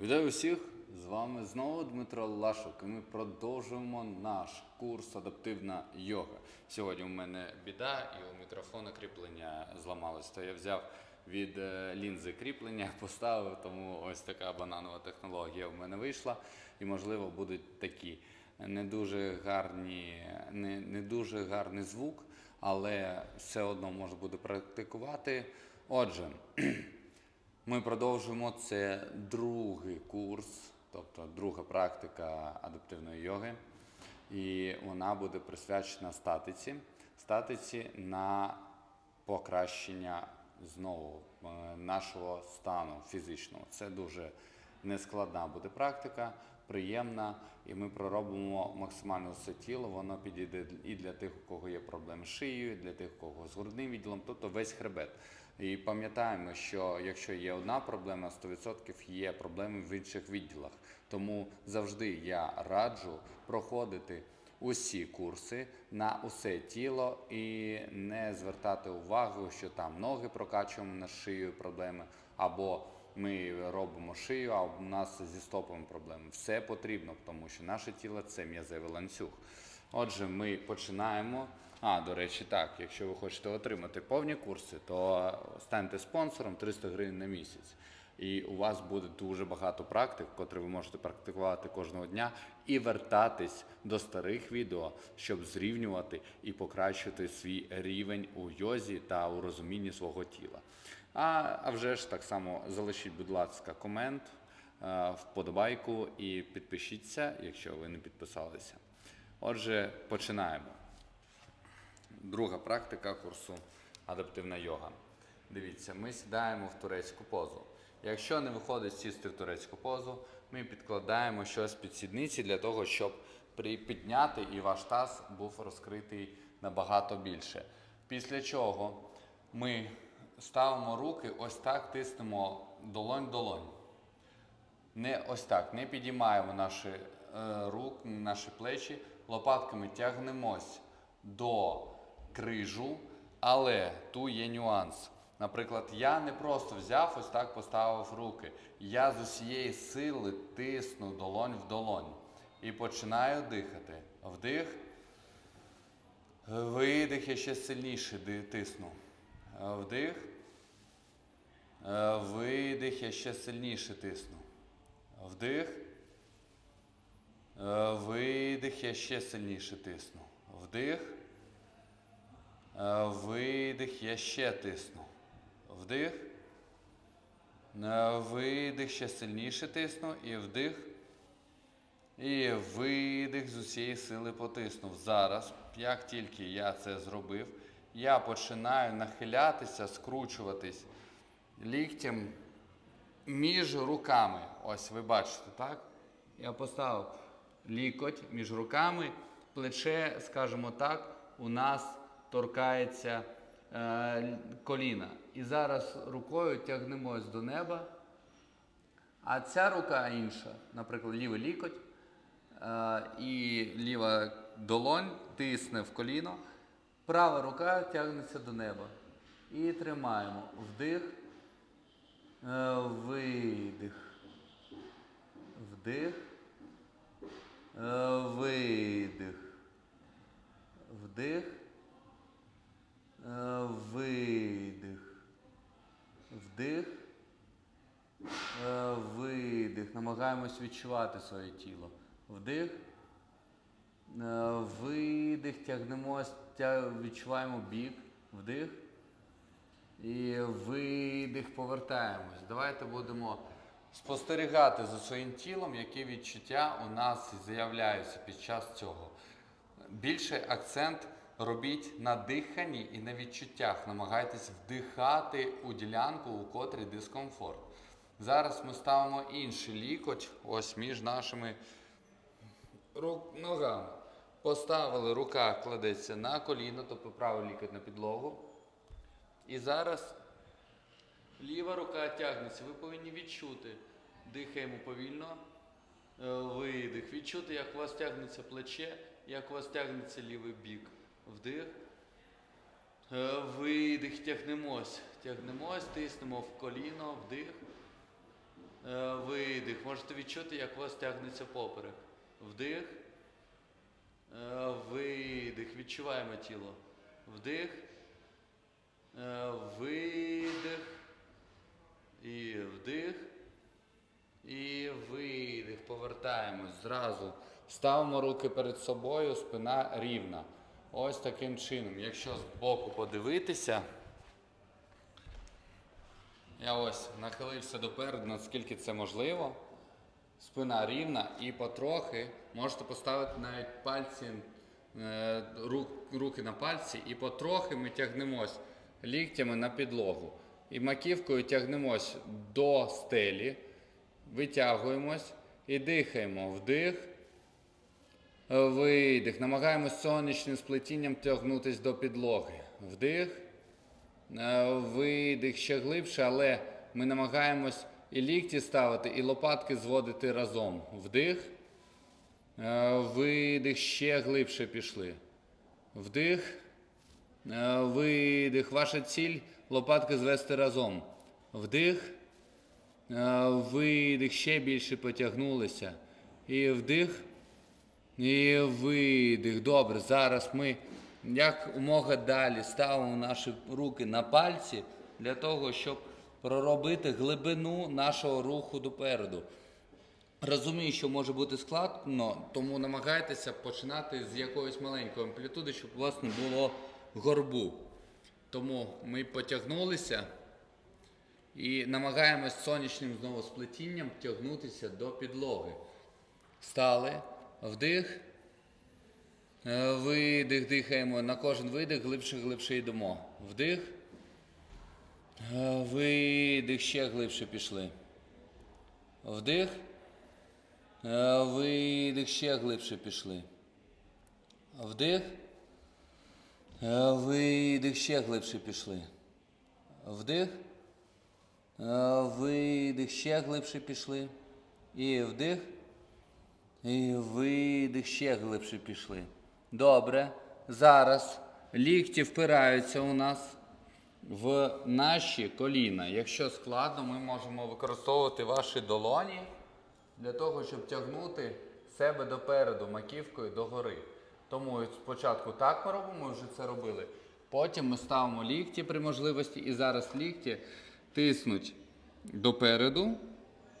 Вітаю всіх! З вами знову Дмитро Лашук, і ми продовжуємо наш курс адаптивна йога. Сьогодні у мене біда і у мікрофона кріплення зламалось. То я взяв від е, лінзи кріплення, поставив, тому ось така бананова технологія в мене вийшла. І, можливо, будуть такі не дуже гарні, не, не дуже гарний звук, але все одно можна буде практикувати. Отже. Ми продовжуємо це другий курс, тобто друга практика адаптивної йоги. І вона буде присвячена статиці. Статиці на покращення знову е, нашого стану фізичного. Це дуже нескладна буде практика, приємна, і ми проробимо максимально все тіло. Воно підійде і для тих, у кого є проблеми з шиєю, і для тих, у кого з грудним відділом, тобто весь хребет. І пам'ятаємо, що якщо є одна проблема, 100% є проблеми в інших відділах. Тому завжди я раджу проходити усі курси на усе тіло і не звертати увагу, що там ноги прокачуємо на шию проблеми, або ми робимо шию, а у нас зі стопами проблеми. Все потрібно, тому що наше тіло це м'язевий ланцюг. Отже, ми починаємо. А, до речі, так, якщо ви хочете отримати повні курси, то станьте спонсором 300 гривень на місяць. І у вас буде дуже багато практик, котрі ви можете практикувати кожного дня, і вертатись до старих відео, щоб зрівнювати і покращити свій рівень у йозі та у розумінні свого тіла. А, а вже ж так само залишіть, будь ласка, комент, е, вподобайку і підпишіться, якщо ви не підписалися. Отже, починаємо. Друга практика курсу адаптивна йога. Дивіться, ми сідаємо в турецьку позу. Якщо не виходить сісти в турецьку позу, ми підкладаємо щось під сідниці для того, щоб підняти і ваш таз був розкритий набагато більше. Після чого ми ставимо руки, ось так тиснемо долонь-долонь. Не ось так, не підіймаємо наші е, рук, наші плечі, лопатками тягнемось до крижу, але тут є нюанс. Наприклад, я не просто взяв, ось так поставив руки. Я з усієї сили тисну долонь в долонь і починаю дихати. Вдих, видих, я ще сильніше тисну. Вдих, Е, видих, я ще сильніше тисну. Вдих. Е, Видих, я ще сильніше тисну. Вдих. Е, Видих, я ще тисну. Вдих. Е, Видих, ще сильніше тисну. І вдих. І видих з усієї сили потиснув. Зараз, як тільки я це зробив, я починаю нахилятися, скручуватись ліктем між руками. Ось ви бачите, так? Я поставив лікоть між руками, плече, скажімо так, у нас торкається е, коліна. І зараз рукою тягнемось до неба. А ця рука інша, наприклад, лівий лікоть е, і ліва долонь тисне в коліно, права рука тягнеться до неба. І тримаємо. Вдих, видих. Вдих, е, видих. Вдих, е, видих. Вдих. Е, Видих. Намагаємось відчувати своє тіло. Вдих. Е, Видих. Тягнемось, відчуваємо бік. Вдих. І видих. Повертаємось. Давайте будемо спостерігати за своїм тілом, які відчуття у нас з'являються під час цього. Більше акцент робіть на диханні і на відчуттях. Намагайтесь вдихати у ділянку, у котрій дискомфорт. Зараз ми ставимо інший лікоть, ось між нашими ногами. Поставили, рука кладеться на коліно, тобто правий лікоть на підлогу. І зараз ліва рука тягнеться. Ви повинні відчути. Дихаємо повільно. Е, Видих. Відчути, як у вас тягнеться плече, як у вас тягнеться лівий бік. Вдих. Е, Видих, тягнемось. Тягнемось, тиснемо в коліно, вдих. Е, Видих. Можете відчути, як у вас тягнеться поперек. Вдих. Видих. Відчуваємо тіло. Вдих. Е, Видих. І вдих. І видих. Повертаємось зразу. Ставимо руки перед собою, спина рівна. Ось таким чином. Якщо з боку подивитися. Я ось нахилився допереду, наскільки це можливо. Спина рівна і потрохи можете поставити навіть пальці, е, рук, руки на пальці, і потрохи ми тягнемось ліктями на підлогу. І маківкою тягнемось до стелі, витягуємось і дихаємо. Вдих, видих. Намагаємось сонячним сплетінням тягнутися до підлоги. Вдих. Видих ще глибше, але ми намагаємось і лікті ставити, і лопатки зводити разом. Вдих. Видих, ще глибше пішли. Вдих. Е, Видих. Ваша ціль лопатки звести разом. Вдих. Е, Видих, ще більше потягнулися. І вдих. І видих. Добре, зараз ми як умога далі ставимо наші руки на пальці для того, щоб проробити глибину нашого руху допереду. Розумію, що може бути складно, тому намагайтеся починати з якоїсь маленької амплітуди, щоб у вас не було горбу. Тому ми потягнулися і намагаємось сонячним знову сплетінням тягнутися до підлоги. Стали, вдих. Е, Видих, дихаємо. На кожен видих глибше, глибше йдемо. Вдих. Е, Видих, ще глибше пішли. Вдих. Е, Видих, ще глибше пішли. Вдих. Е, Видих, ще глибше пішли. Вдих. Е, Видих, ще глибше пішли. І вдих. І видих, ще глибше пішли. Добре. Зараз лікті впираються у нас в наші коліна. Якщо складно, ми можемо використовувати ваші долоні для того, щоб тягнути себе допереду, маківкою догори. Тому спочатку так ми робимо, ми вже це робили. Потім ми ставимо лікті при можливості, і зараз лікті тиснуть допереду.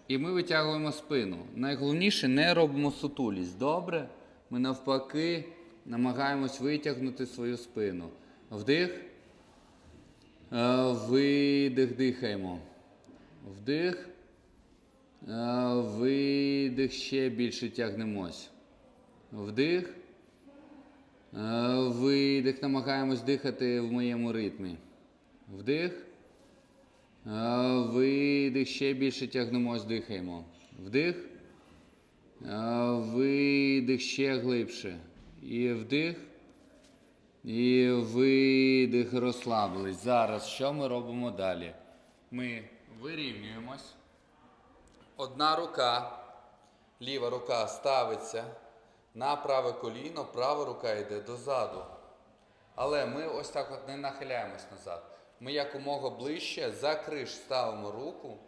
І ми витягуємо спину. Найголовніше не робимо сутулість. Добре? Ми навпаки намагаємось витягнути свою спину. Вдих. Е, Видих, дихаємо. Вдих. Е, Видих, ще більше тягнемось. Вдих. Е, Видих. Намагаємось дихати в моєму ритмі. Вдих. Е, Видих, ще більше тягнемось, дихаємо. Вдих. Е, Видих ще глибше. І вдих. І видих, розслабились. Зараз що ми робимо далі? Ми вирівнюємось. Одна рука, ліва рука ставиться на праве коліно, права рука йде дозаду. Але ми ось так от не нахиляємось назад. Ми якомога ближче за криш ставимо руку.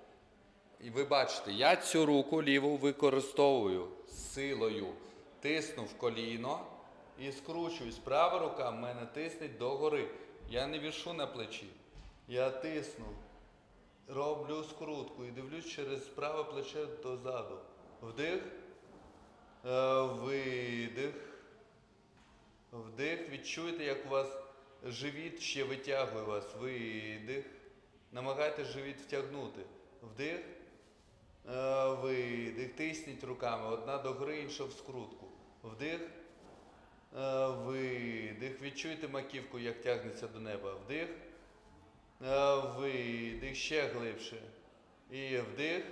І ви бачите, я цю руку ліву використовую силою. Тисну в коліно і скручуюсь. Права рука в мене тиснеть догори. Я не вішу на плечі. Я тисну. Роблю скрутку і дивлюсь через праве плече дозаду. Вдих. Е, Видих. Вдих. Відчуєте, як у вас живіт ще витягує вас. Видих. Намагайтесь живіт втягнути. Вдих. Е, Видих. Тисніть руками. Одна догори, інша в скрутку. Вдих. Е, Видих. Відчуйте маківку, як тягнеться до неба. Вдих. Видих. Ще глибше. І вдих.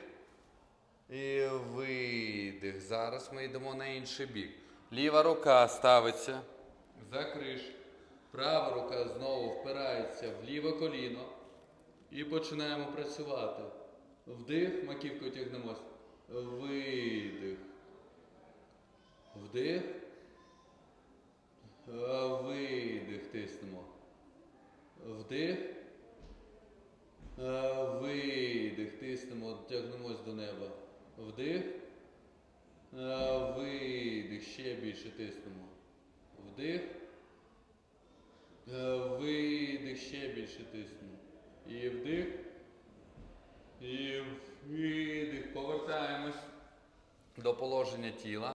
І видих. Зараз ми йдемо на інший бік. Ліва рука ставиться за криш. Права рука знову впирається в ліве коліно. І починаємо працювати. Вдих, маківкою тягнемось. Видих. Вдих. Видих тиснемо. Вдих. Видих, тиснемо, тягнемось до неба. Вдих. Е, Видих. Ще більше тиснемо. Вдих. Е, Видих. Ще більше тиснемо. І вдих. І видих. Повертаємось до положення тіла.